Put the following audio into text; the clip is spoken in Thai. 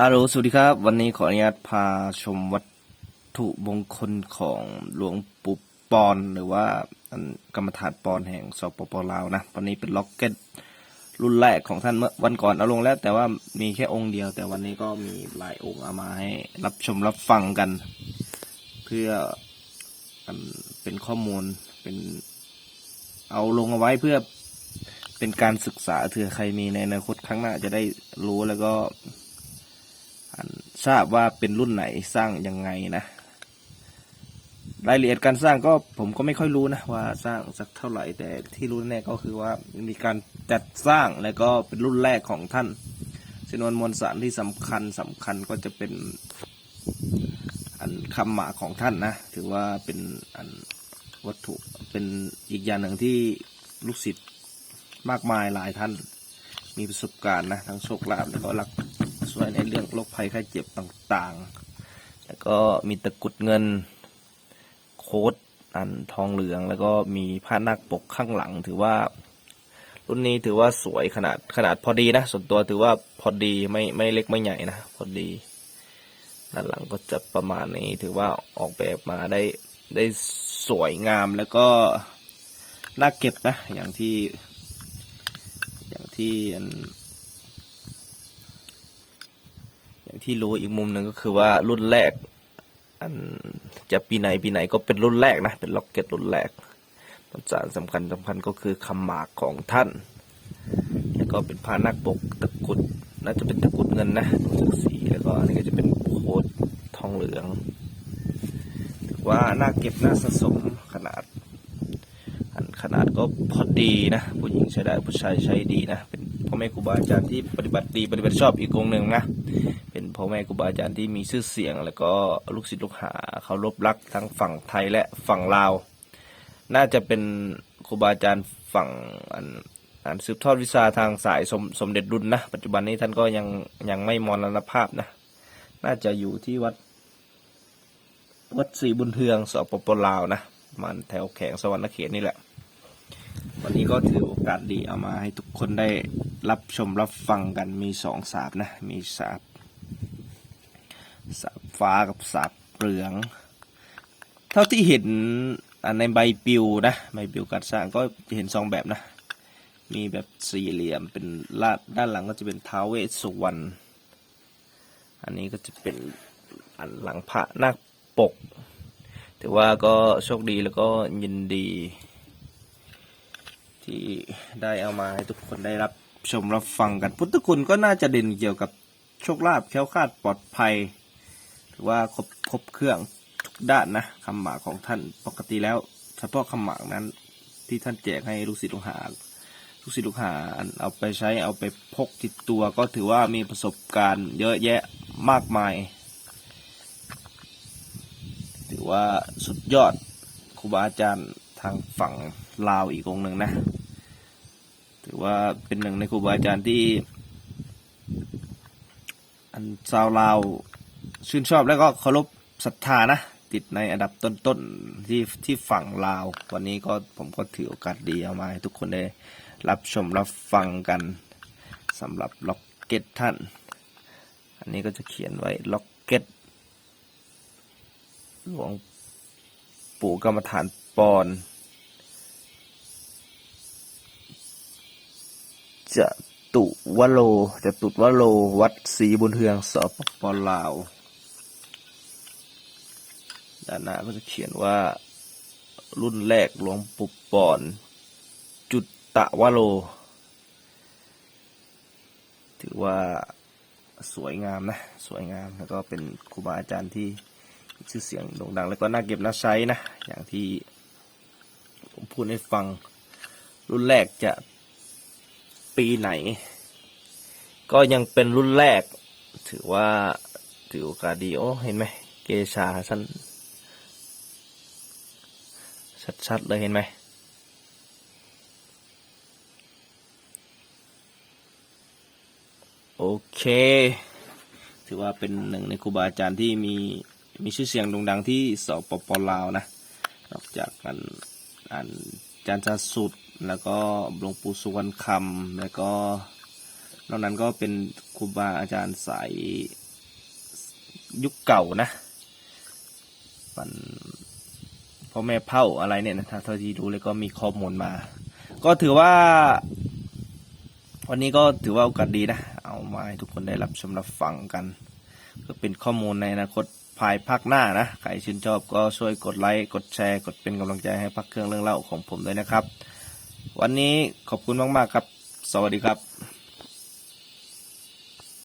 อารุสวัสดีครับ วันนี้ขออนุญาตพาชมวัตถุมงคลของหลวงปู่ปอน หรือว่ากรรมฐานปอนแห่งสปปลาวนะวันนี้เป็นล็อกเก็ตรุ่นแรกของท่านเมื่อวันก่อนเอาลงแล้ว แต่ว่ามีแค่องค์เดียว แต่วันนี้ก็มีหลายองค์เอามาให้รับชมรับฟังกัน เพื่อเป็นข้อมูลเป็นเอาลงเอาไว้เพื่อเป็นการศึกษาเผื่อใครมีในอนาคตข้างหน้าจะได้รู้แล้วก็ ทราบว่าเป็นรุ่นไหนสร้างยังไงนะ รายละเอียดการสร้างก็ผมก็ไม่ค่อยรู้นะว่าสร้างสักเท่าไหร่แต่ที่รู้แน่ก็คือว่ามีการจัดสร้างแล้วก็เป็นรุ่นแรกของท่านชนวนมวลสารที่สำคัญสำคัญก็จะเป็นอันคำหมาของท่านนะ ถือว่าเป็นอันวัตถุเป็นอีกอย่างหนึ่งที่ลูกศิษย์มากมายหลายท่านมีประสบการณ์นะ ทั้งโชคลาภแล้วก็รัก ช่วยในเรื่องโรคภัยไข้เจ็บต่างๆ แล้วก็มีตะกุดเงิน โค้ดอันทองเหลือง แล้วก็มีผ้านาคปกข้างหลัง ถือว่า รุ่นนี้ถือว่าสวยขนาดขนาดพอดีนะ ส่วนตัวถือว่าพอดีไม่ไม่เล็กไม่ใหญ่นะพอดีด้านหลังก็จะประมาณนี้ถือว่าออกแบบมาได้ได้สวยงามแล้วก็น่าเก็บนะ อย่างที่ อย่างที่อัน อย่าง ที่รู้อีกมุมหนึ่งก็คือว่ารุ่นแรก อันจะปีไหนปีไหนก็เป็นรุ่นแรกนะ เป็นล็อกเก็ตรุ่นแรกต้นสารสำคัญสำคัญก็คือคำหมากของท่าน แล้วก็เป็นพานักปกตะกุดน่าจะเป็นตะกุดเงินนะดูจากสีแล้วก็อันนี้ก็จะเป็นโคดทองเหลืองถือว่าน่าเก็บน่าสะสมขนาดอันขนาดก็พอดีนะ ผู้หญิงใช้ได้ผู้ชายใช้ดีนะ เป็นพ่อแม่ครูบาอาจารย์ที่ปฏิบัติดีปฏิบัติชอบอีกองหนึ่งนะ พ่อแม่ครูบาอาจารย์ที่มีชื่อเสียง แล้วก็ลูกศิษย์ลูกหาเขารบรักทั้งฝั่งไทยและฝั่งลาว น่าจะเป็นครูบาอาจารย์ฝั่งอันอันสืบทอดวิชาทางสายสมสมเด็จรุ่นนะ ปัจจุบันนี้ท่านก็ยังยังไม่มรณภาพนะ น่าจะอยู่ที่วัด วัดศรีบุญเทืองสปปลาวนะมันแถวแขวงสวรรณเขตนี่แหละ วันนี้ก็ถือโอกาสดีเอามาให้ทุกคนได้รับชมรับฟังกันมีสองสาบนะ มีสาบ สาบฟ้ากับสาบเหลือง เท่าที่เห็นในใบปิวนะใบปิวการสร้างก็จะเห็นสองแบบนะ มีแบบสี่เหลี่ยมเป็นลาดด้านหลังก็จะเป็นท้าวเวสสุวรรณอันนี้ก็จะเป็นอันหลังพระนาคปกถือว่าก็โชคดีแล้วก็ยินดี ที่ได้เอามาให้ทุกคนได้รับชมรับฟังกัน พุทธคุณก็น่าจะเด่นเกี่ยวกับโชคลาภแค้วคาดปลอดภัย ถือว่าครบครบเครื่องทุกด้านนะคำหมากของท่านปกติแล้วเฉพาะคำหมากนั้น ที่ท่านแจกให้ลูกศิษย์ลูกหาลูกศิษย์ลูกหาเอาไปใช้เอาไปพกติดตัวก็ถือว่ามีประสบการณ์เยอะแยะมากมาย ถือว่าสุดยอดครูบาอาจารย์ทางฝั่งลาวอีกองหนึ่งนะ ถือว่าเป็นหนึ่งในครูบาอาจารย์ที่อันชาวลาว ชื่นชอบแล้วก็เคารพศรัทธานะ ติดในอันดับต้นๆที่ที่ฝั่งลาว วันนี้ก็ผมก็ถือโอกาสดีเอามาให้ทุกคนได้รับชมรับฟังกันสำหรับล็อกเก็ตท่าน อันนี้ก็จะเขียนไว้ล็อกเก็ตหลวงปู่กรรมฐานปอนจะตุวโลจะตุวโล วัดศรีบุญเฮืองสปปลาว ด้านหน้าก็จะเขียนว่ารุ่นแรกหลวงปู่ปอน จุดตะวะโล ถือว่าสวยงามนะ สวยงามแล้วก็เป็นครูบาอาจารย์ที่ชื่อเสียงโด่งดังแล้วก็น่าเก็บน่าใช้นะ อย่างที่ผมพูดให้ฟัง รุ่นแรกจะปีไหน ก็ยังเป็นรุ่นแรก ถือว่าถือโอกาสดี โอ้ เห็นไหม เกชาสั้น ชัดๆเลยเห็นไหมโอเค ถือว่าเป็นหนึ่งในครูบาอาจารย์ที่มีมีชื่อเสียงโด่งดังที่สปปลาวนะ นอกจากกันอ่านอาจารย์ชาสุด แล้วก็หลวงปู่สุวรรณคำแล้วก็นอกนั้นก็เป็นครูบาอาจารย์สายยุคเก่านะมัน พ่อแม่เผ่าอะไรเนี่ยนะถ้าเท่าที่ดูเลยก็มีข้อมูลมา ก็ถือว่า วันนี้ก็ถือว่าโอกาสดีนะ เอามาให้ทุกคนได้รับชมรับฟังกันเพื่อเป็นข้อมูลในอนาคตภายภาคหน้านะใครชื่นชอบก็ช่วยกดไลค์กดแชร์กดเป็นกำลังใจให้พักเครื่องเรื่องเล่าของผมด้วยนะครับ วันนี้ขอบคุณมากๆครับ สวัสดีครับ